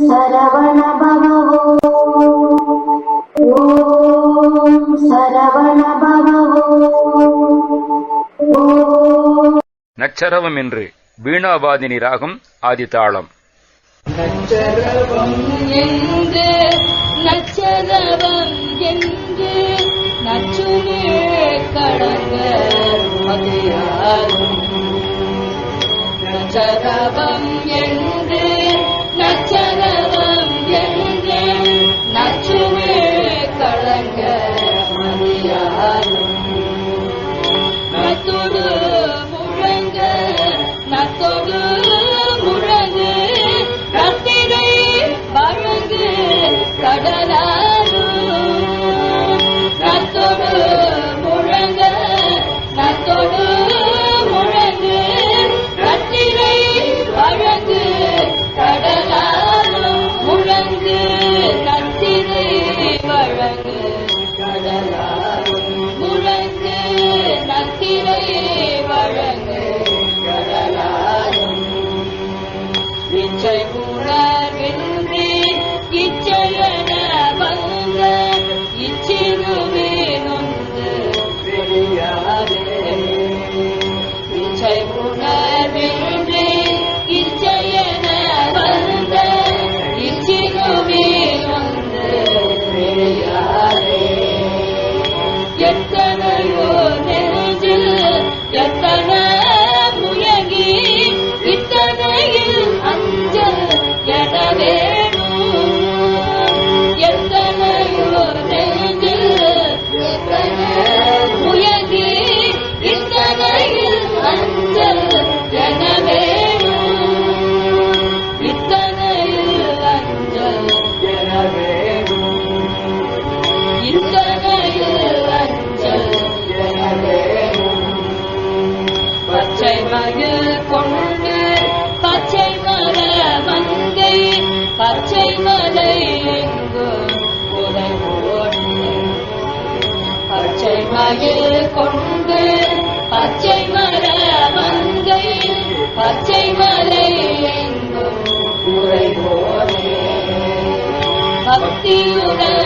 சரவண நச்சரவம் என்று வீணாபாதினி ராகம் ஆதிதாளம். நச்சரவம் என்று நச்சரவம் என்று நச்சுமே கடங்க மதியாகும். நச்சரவம் என்று not so good. மயில் கொண்டு பச்சை மர மங்கை பச்சை மலை எங்கும் உரை பக்தியுடன்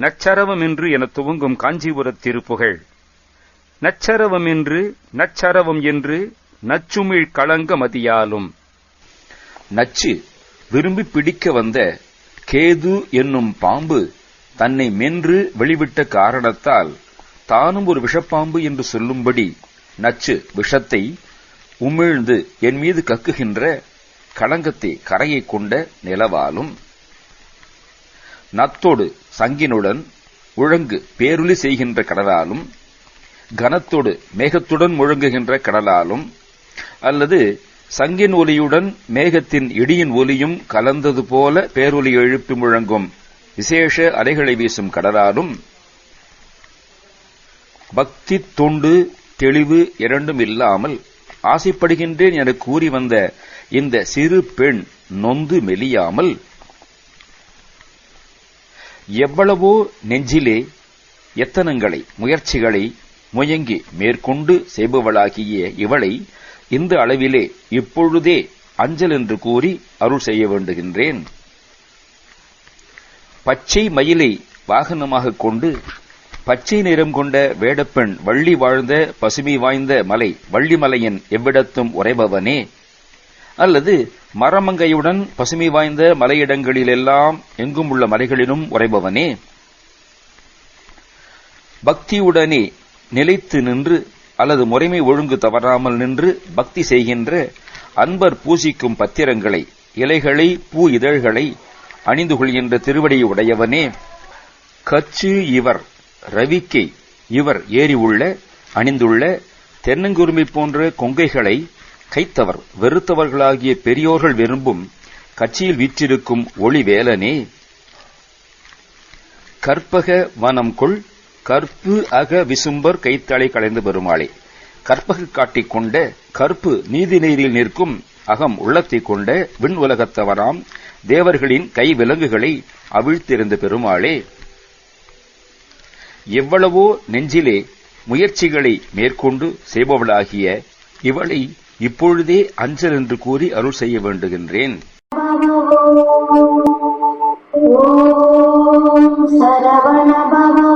நச்சரவமின்று என துவங்கும் காஞ்சிபுர திருப்புகழ். நச்சரவமின்று நச்சரவம் என்று நச்சுமிழ் களங்க மதியாலும். நச்சு விரும்பி பிடிக்க வந்த கேது என்னும் பாம்பு தன்னை மென்று வெளிவிட்ட காரணத்தால் தானும் ஒரு விஷப்பாம்பு என்று சொல்லும்படி நச்சு விஷத்தை உமிழ்ந்து என் மீது கக்குகின்ற களங்கத்தை கரையை கொண்ட நிலவாலும் நத்தோடு சங்கினுடன் உழங்கு பேருளி செய்கின்ற கடலாலும் கனத்தோடு மேகத்துடன் முழங்குகின்ற கடலாலும் அல்லது சங்கின் ஒலியுடன் மேகத்தின் இடியின் ஒலியும் கலந்தது போல பேரொலி எழுப்பி முழங்கும் விசேஷ அலைகளை வீசும் கடலாலும் பக்தி தொண்டு தெளிவு இரண்டும் இல்லாமல் ஆசைப்படுகின்றேன் என கூறி வந்த இந்த சிறு பெண் நொந்து மெலியாமல் எவ்வளவோ நெஞ்சிலே எத்தனங்களை முயற்சிகளை முயங்கி மேற்கொண்டு செய்பவளாகிய இவளை இந்த அளவிலே இப்பொழுதே அஞ்சல் என்று கூறி அருள் செய்ய வேண்டுகின்றேன். பச்சை மயிலை வாகனமாகக் கொண்டு பச்சை நிறம் கொண்ட வேடப்பெண் வள்ளி வாழ்ந்த பசுமை வாய்ந்த மலை வள்ளிமலையின் எவ்விடத்தும் உறைபவனே. அல்லது மரமங்கையுடன் பசுமை வாய்ந்த மலையிடங்களிலெல்லாம் எங்கும் உள்ள மலைகளிலும் உறைபவனே. பக்தியுடனே நிலைத்து நின்று அல்லது முறைமை ஒழுங்கு தவறாமல் நின்று பக்தி செய்கின்ற அன்பர் பூசிக்கும் பத்திரங்களை இலைகளை பூ இதழ்களை அணிந்து கொள்கின்ற திருவடியை உடையவனே. கச்சு இவர் ரவிக்கை இவர் ஏறி உள்ள அணிந்துள்ள தென்னங்குருமி போன்ற கொங்கைகளை கைத்தவர் வெறுத்தவர்களாகிய பெரியோர்கள் விரும்பும் கட்சியில் வீற்றிருக்கும் ஒளிவேலனே. கற்பக வனம் கொள் கற்பு அக விசும்பர் கைத்தலை களைந்து பெருமாளே. கற்பக காட்டிக் கொண்ட கற்பு நீதி நீரில் நிற்கும் அகம் உள்ளத்தை கொண்ட விண் உலகத்தவராம் தேவர்களின் கை விலங்குகளை அவிழ்த்திருந்த பெருமாளே. எவ்வளவோ நெஞ்சிலே முயற்சிகளை மேற்கொண்டு செய்பவளாகிய இவளை இப்பொழுதே அஞ்சல் என்று கூறி அருள் செய்ய வேண்டுகின்றேன். ஓம் சரவண பவ